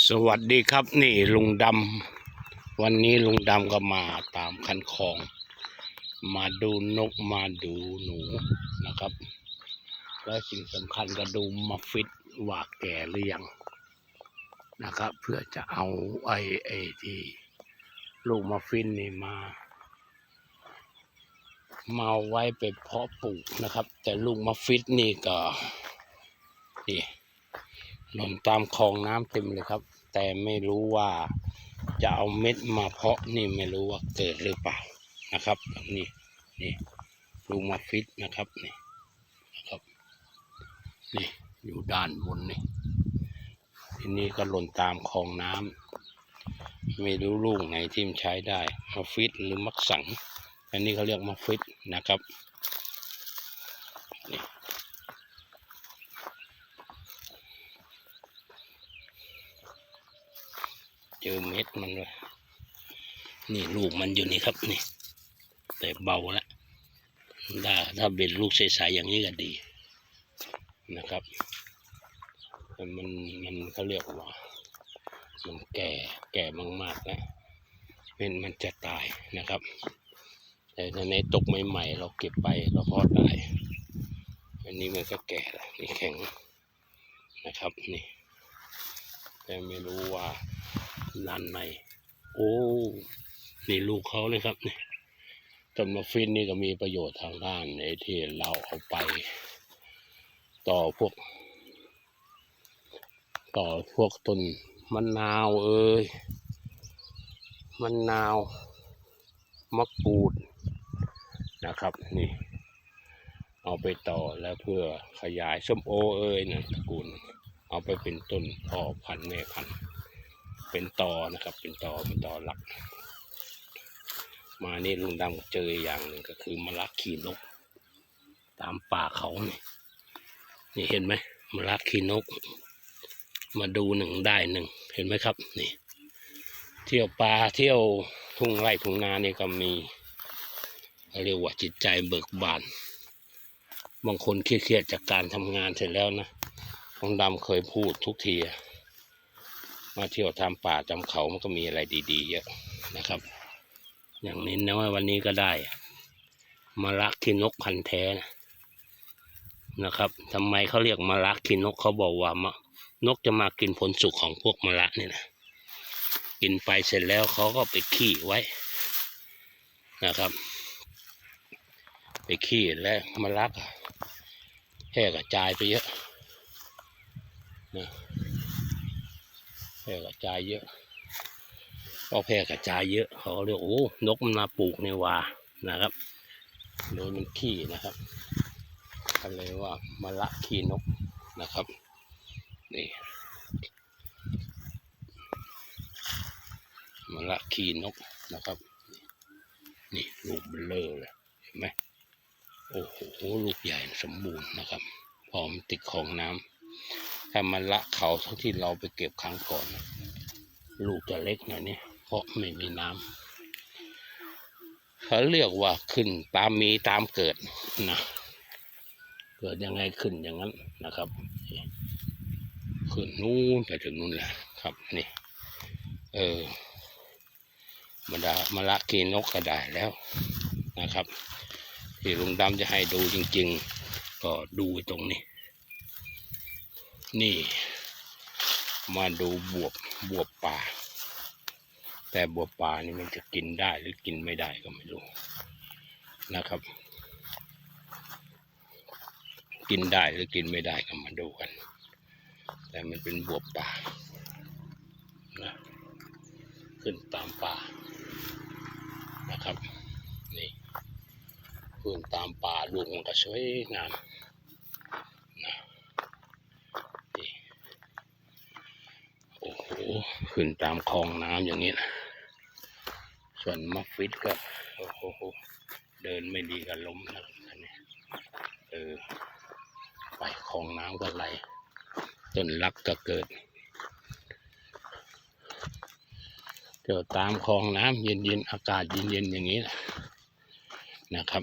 สวัสดีครับนี่ลุงดำวันนี้ลุงดำก็มาตามคันคลอง มาดูนกมาดูหนูนะครับ และสิ่งสำคัญก็ดูมาฟิตว่าแก่หรือยังนะครับ เพื่อจะเอาไอ้ไอ้ที่ลูกมาฟินนี่มา มาไว้ไปเพาะปลูกนะครับ แต่ลูกมาฟิตนี่ก็นี่ หล่นตามคลองน้ำเต็มเลยครับ แต่ไม่รู้ว่าจะเอาเม็ดมาเพาะนี่ไม่รู้ว่าเกิดหรือเปล่านะครับ นี่นี่ลูกมาฟิตนะครับนี่นะครับ นี่อยู่ด้านบนนี่ทีนี้ก็หล่นตามคลองน้ำไม่รู้ลูกไหนที่มันใช้ได้มาฟิตหรือมักสัง อันนี้เขาเรียกมาฟิตนะครับนี่ เจอเมันเลยนี่ลูกมันอยู่นี่ครับนี่ แต่เบาแล้วถ้าถ้าเป็นลูกใสๆอย่างนี้ก็ดีนะครับแต่มันมันเขาเรียกว่า มันแก่แก่มากๆแล้วเป็นมันจะตายนะครับ แต่ถ้าในตกใหม่ๆเราเก็บไปเราพอได้อันนี้มันก็แก่แล้วนี่แข็งนะครับนี่แต่ไม่รู้ว่า ด้านใน โอ้ นี่ลูกเขาเลยครับนี่ต้นมะฟินนี่ก็มีประโยชน์ทางด้านในที่เราเอาไป ต่อพวก ต่อพวกต้นมะนาวเอ้ยมะนาวมะกรูดนะครับนี่ เอาไปต่อแล้วเพื่อขยายส้มโอเอ้ยนะตระกูล เอาไปเป็นต้นพ่อพันธุ์แม่พันธุ์ เป็นตอนะครับ เป็นตอเป็นตอหลัก มานี่ลุงดำเจออย่างหนึ่งก็คือมะระขีนก ตามป่าเขาเนี่ยนี่เห็นไหมมะระขีนก มาดูหนึ่งได้หนึ่งเห็นไหมครับ นี่ เที่ยวป่าเที่ยวทุ่งไร่ทุ่งนานี่ก็มีเรียกว่าจิตใจเบิกบาน บางคนเครียดๆจากการทำงานเสร็จแล้วนะลุงดำเคยพูดทุกที มาเที่ยวตามป่าตามเขามันก็มีอะไรดีๆเยอะนะครับ อย่างนี้นะว่าวันนี้ก็ได้มะระขี้นกพันธุ์แท้นะนะครับทำไมเขาเรียกมะระขี้นกเขาบอกว่ามะนกจะมากินผลสุกของพวกมะระนี่นะกินไปเสร็จแล้วเขาก็ไปขี้ไว้นะครับ ไปขี้แล้วมะระก็แพร่กระจายไปเยอะนะ แพร่กระจายเยอะพอแพร่กระจายเยอะ เขาเรียกโอ้นกมันมาปลูกในวานะครับโดยมันขี้นะครับก็เลยว่ามาละขี้นกนะครับนี่มาละขี้นกนะครับ นี่ลูกเบลเลอร์เลยเห็นไหมโอ้โหลูกใหญ่สมบูรณ์นะครับ พร้อมติดของน้ำ ถ้ามันละเขาเท่าที่เราไปเก็บครั้งก่อน ลูกจะเล็กหน่อยนี่เพราะไม่มีน้ำเขาเรียกว่าขึ้นตามมีตามเกิดนะเกิดยังไงขึ้นอย่างนั้นนะครับ ขึ้นนู้นไปถึงนู้นแหละครับนี่ เออมาดามาละกีนกก็ได้แล้วนะครับ ที่ลุงดำจะให้ดูจริง ๆ ก็ดูตรงนี้ นี่ มาดูบวบบวบป่า แต่บวบป่านี่มันจะกินได้หรือกินไม่ได้ก็ไม่รู้นะครับ กินได้หรือกินไม่ได้ก็มาดูกัน แต่มันเป็นบวบป่านะขึ้นตามป่านะครับ นี่ขึ้นตามป่าลูกมันก็สวยงาม โอ้โห ขึ้นตามคลองน้ำอย่างนี้นะ ส่วนมัฟฟิตก็โอ้โหเดินไม่ดีก็ล้มนะอันนี้เออไปคลองน้ำก็ไหลต้นรักก็เกิดเดี๋ยวตามคลองน้ำเย็นๆอากาศเย็นๆอย่างนี้นะนะครับ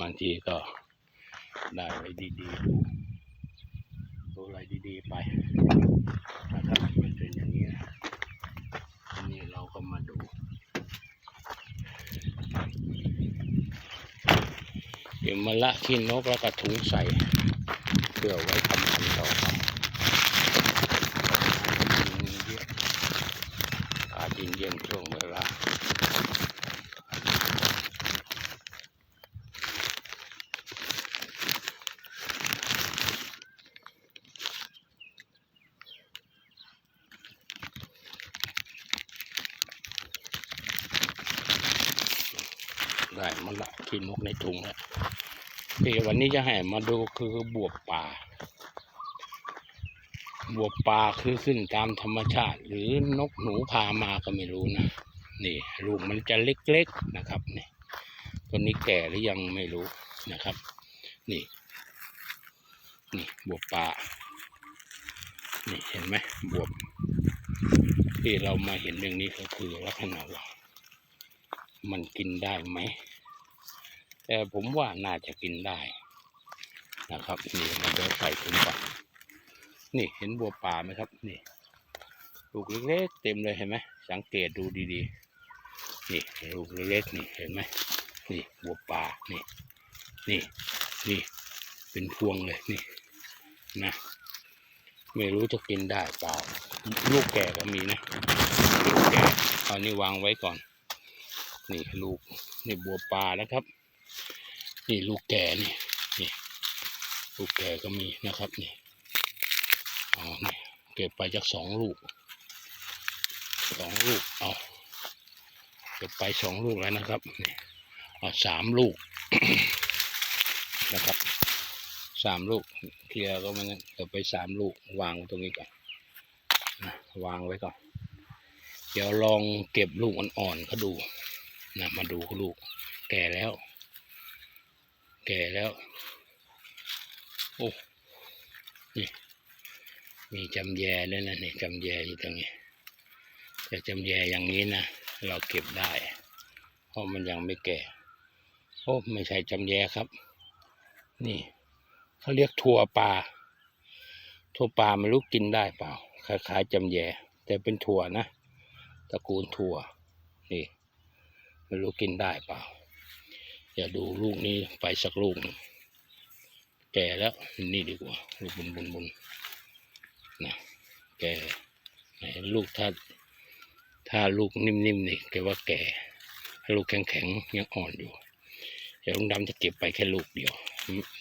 บางทีก็ได้อะไรดีๆดูดูอะไรดีๆไปนะครับ มมาดู เดี๋ยวมาละขี้นกแล้วก็ถุงใส่เพื่อไว้ทำพันต่อไปอาดินเยี่ยๆช่วง ได้มันละขี้นกในถุงแล้วที่วันนี้จะให้มาดูคือบวบป่า บวบป่าคือขึ้นตามธรรมชาติ หรือนกหนูพามาก็ไม่รู้นะ นี่ลูกมันจะเล็กๆนะครับนี่ตัวนี้แก่หรือยังไม่รู้นะครับ นี่ นี่บวบป่า นี่เห็นไหมบวบที่เรามาเห็นอย่างนี้ก็คือลักษณะว่า มันกินได้ไหม แต่ผมว่าน่าจะกินได้นะครับนี่เราจะใส่ถุงก่อนนี่เห็นบัวป่าไหมครับ นี่ลูกเล็กๆเต็มเลยเห็นไหมสังเกตดูดีๆ นี่ลูกเล็กๆนี่เห็นไหมนี่บัวป่านี่ นี่นี่เป็นพวงเลยนี่นะไม่รู้จะกินได้เปล่า ลูกแก่ก็มีนะลูกแก่เอานี่วางไว้ก่อน นี่ลูกนี่บัวปลานะครับ นี่ลูกแก่นี่นี่ลูกแก่ก็มีนะครับนี่เอานี่เก็บไปจากสองลูกสองลูกเอาเก็บไปสองลูกแล้วนะครับนี่เอาสามลูกนะครับสามลูกเคลียร์ก็มันเก็บไปสามลูกวางไว้ตรงนี้ก่อนนะวางไว้ก่อนเดี๋ยวลองเก็บลูกอ่อนๆเขาดู นะมาดูลูก แก่แล้ว แก่แล้ว โอ้นี่มีจำแยด้วยนะนี่จำแยอยู่ตรงนี้แต่จำแยอย่างนี้นะเราเก็บได้ เพราะมันยังไม่แก่ โอ้ไม่ใช่จำแยครับ นี่เขาเรียกถั่วปลาถั่วปลาไม่รู้กินได้เปล่าคล้ายๆจำแยแต่เป็นถั่วนะตระกูลถั่วนี่ ไม่รู้กินได้เปล่า อย่าดูลูกนี้ไปสักลูกนึงแก่แล้วนี่ดีกว่า ลูกบุญบุญบุญนะแก่ไหนลูกถ้าถ้าลูกนิ่มๆนี่แกว่าแก่ถ้าลูกแข็งๆยังอ่อนอยู่เดี๋ยวลุงดำจะเก็บไปแค่ลูกเดียว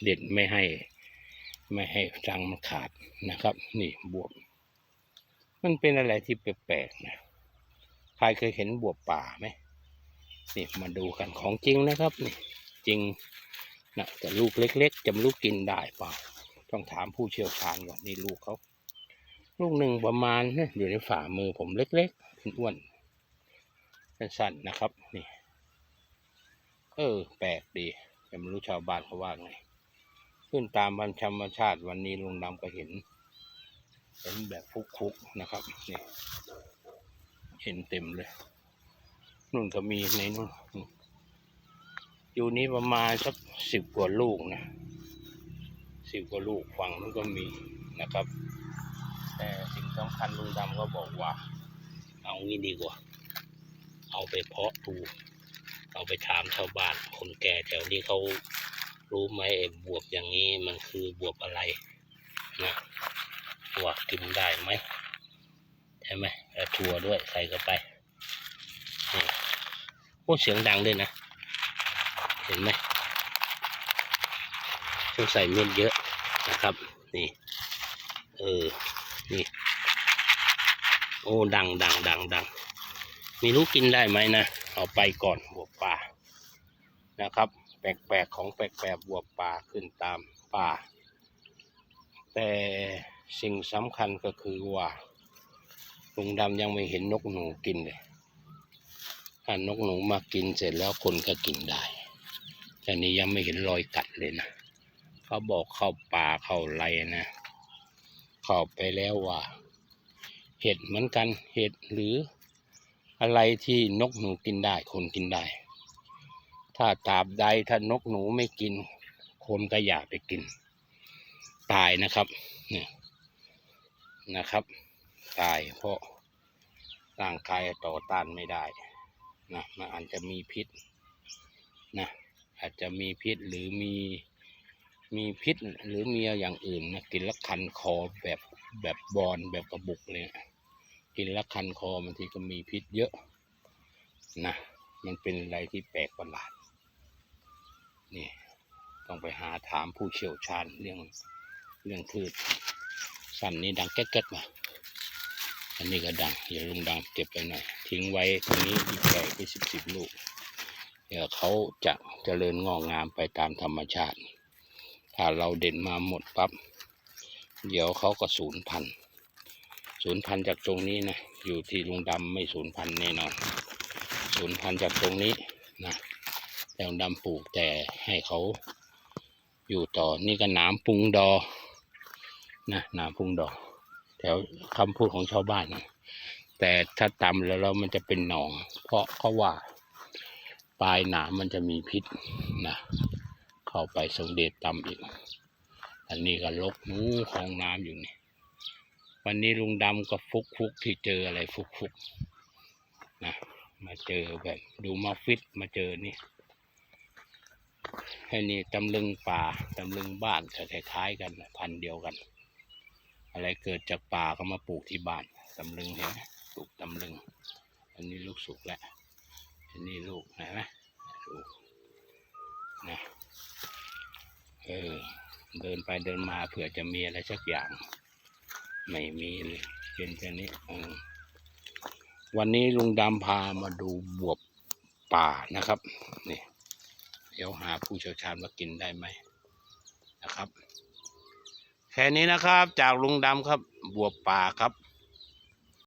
เด็ดไม่ให้ ไม่ให้รังมันขาดนะครับ นี่บวบ มันเป็นอะไรที่แปลกๆนะใครเคยเห็นบวบป่าไหม นี่มาดูกันของจริงนะครับนี่จริงนะแต่ลูกเล็ก ๆจะไม่รู้กินได้เปล่า ต้องถามผู้เชี่ยวชาญก่อนนี่ลูกเขา ลูกหนึ่งประมาณนี่อยู่ในฝ่ามือผมเล็กๆอ้วนสั้นๆนะครับนี่เออ แปลกดีแต่ไม่รู้ชาวบ้านเขาว่าไง ขึ้นตามบันธรรมชาติวันนี้ลุงดำก็เห็น เห็นแบบฟุกๆนะครับนี่เห็นเต็มเลย นู่นก็มีในนู่นอยู่นี้ประมาณสักสิบกว่าลูกนะสิบกว่าลูกฝั่งนู้นก็มีนะครับ แต่สิ่งสำคัญลุงดำก็บอกว่า เอางี้ดีกว่า เอาไปเพาะดูเอาไปถามชาวบ้านคนแก่แถวนี้เขารู้ไหมไอ้บวบอย่างนี้มันคือบวบอะไรนะว่ากินได้ไหมใช่ไหมแล้วถั่วด้วยใส่เข้าไป โอ้เสียงดังด้วยนะ เห็นไหมต้องใส่เม็ดเยอะนะครับ นี่ เออ นี่ โอ้ ดังดังดังดังม่รู้กินได้ไหมนะ เอาไปก่อนบวบป่านะครับ แปลกๆของแปลกๆบวบป่าขึ้นตามป่า แต่สิ่งสำคัญก็คือว่าลุงดำยังไม่เห็นนกหนูกินเลย ถ้านกหนูมากินเสร็จแล้วคนก็กินได้ แต่นี้ยังไม่เห็นรอยกัดเลยนะเขาบอกเข้าป่าเข้าไรนะ เข้าไปแล้วว่า เห็ดเหมือนกันเห็ดหรืออะไรที่นกหนูกินได้คนกินได้ ถ้าตราบใดถ้านกหนูไม่กิน คนก็อยากไปกิน ตายนะครับเนี่ยนะครับ ตายเพราะร่างกายต่อต้านไม่ได้ นะมันอาจจะมีพิษนะอาจจะมีพิษหรือมีมีพิษหรือมีอย่างอื่นนะกินแล้วคันคอแบบแบบบอลแบบกระบุกเลยนะกินแล้วคันคอบางทีก็มีพิษเยอะนะมันเป็นอะไรที่แปลกประหลาดนี่ต้องไปหาถามผู้เชี่ยวชาญเรื่องเรื่องพืชสั่นนี้ดังแก๊กๆมา อันนี้ก็ดังอย่าลุงดังเก็บไปหน่อย ทิ้งไว้ตรงนี้อีกแก่ไปสิบสิบลูกเดี๋ยวเขาจะเจริญงอกงามไปตามธรรมชาติ ถ้าเราเด่นมาหมดปั๊บเดี๋ยวเขาก็สูญพันธุ์สูญพันธุ์จากตรงนี้นะอยู่ที่ลุงดำไม่สูญพันธุ์แน่นอนสูญพันธุ์จากตรงนี้นะแต่ลุงดำปลูกแต่ให้เขาอยู่ต่อนี่ก็หนามพุงดอนะหนามพุงดอ วคำพูดของชาวบ้าน แต่ถ้าตำแล้วแล้วมันจะเป็นหนอง เพราะเขาว่าปลายหนามมันจะมีพิษนะเข้าไปทรงเดชตำอีก อันนี้ก็ลกนู้คลองน้ำอยู่นี่วันนี้ลุงดำก็ฟุกฟุกที่เจออะไรฟุกฟุกนะมาเจอแบบดูมาฟิตมาเจอนี่ให้นี่ตำลึงป่าตำลึงบ้านคล้ายๆกันพันเดียวกัน อะไรเกิดจากป่าก็มาปลูกที่บ้านตำลึงเห็นไหมปลูกตำลึง อันนี้ลูกสุกแล้วอันนี้ลูกเห็นไหมลูกนะเออเดินไปเดินมาเผื่อจะมีอะไรสักอย่าง ไม่มีเลยเป็นแค่นี้วันนี้ลุงดำพามาดูบวบป่านะครับนี่เดี๋ยวหาผู้เชี่ยวชาญมากินได้ไหม แค่นี้นะครับ จากลุงดำครับ บวบป่าครับ